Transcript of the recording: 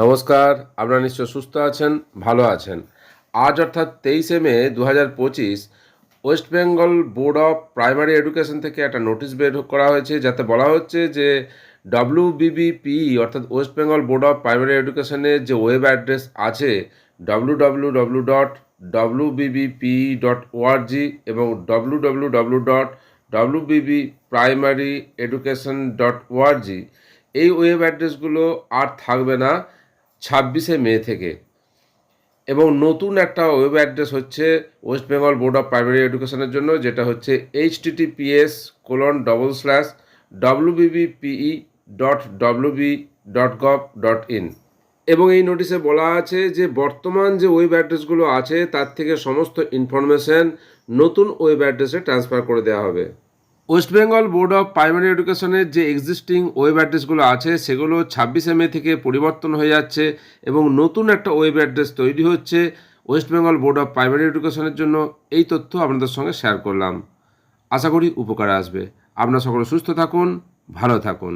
নমস্কার, আপনারা নিশ্চয় সুস্থ আছেন, ভালো আছেন। আজ অর্থাৎ তেইশে মে দু হাজার পঁচিশ, West Bengal Board of Primary Education থেকে একটা নোটিশ বের করা হয়েছে, যাতে বলা হচ্ছে যে ডব্লিউ বিবিপি অর্থাৎ West Bengal Board of Primary এডুকেশনের যে ওয়েব অ্যাড্রেস আছে W W W dot W BBP dot ORG এবং W W W dot W BB Primary Education dot ORG এই ওয়েব অ্যাড্রেসগুলো আর থাকবে না। ছাব্বিশে মে থেকে। এবং নতুন একটা ওয়েব অ্যাড্রেস হচ্ছে West Bengal Board of Primary এডুকেশনের জন্য, যেটা হচ্ছে H TTPS colon double slash WBBPE dot WB dot gov dot in এবং এই নোটিশে বলা আছে যে, বর্তমান যে ওয়েব অ্যাড্রেসগুলো আছে, তার থেকে সমস্ত ইনফরমেশন নতুন ওয়েব অ্যাড্রেসে ট্রান্সফার করে দেওয়া হবে। West Bengal Board of Primary এডুকেশনের যে এক্সিস্টিং ওয়েব অ্যাড্রেসগুলো আছে, সেগুলো ছাব্বিশে মে থেকে পরিবর্তন হয়ে যাচ্ছে এবং নতুন একটা ওয়েব অ্যাড্রেস তৈরি হচ্ছে West Bengal Board of Primary এডুকেশনের জন্য। এই তথ্য আপনাদের সঙ্গে শেয়ার করলাম। আশা করি উপকার আসবে। আপনারা সকলে সুস্থ থাকুন, ভালো থাকুন।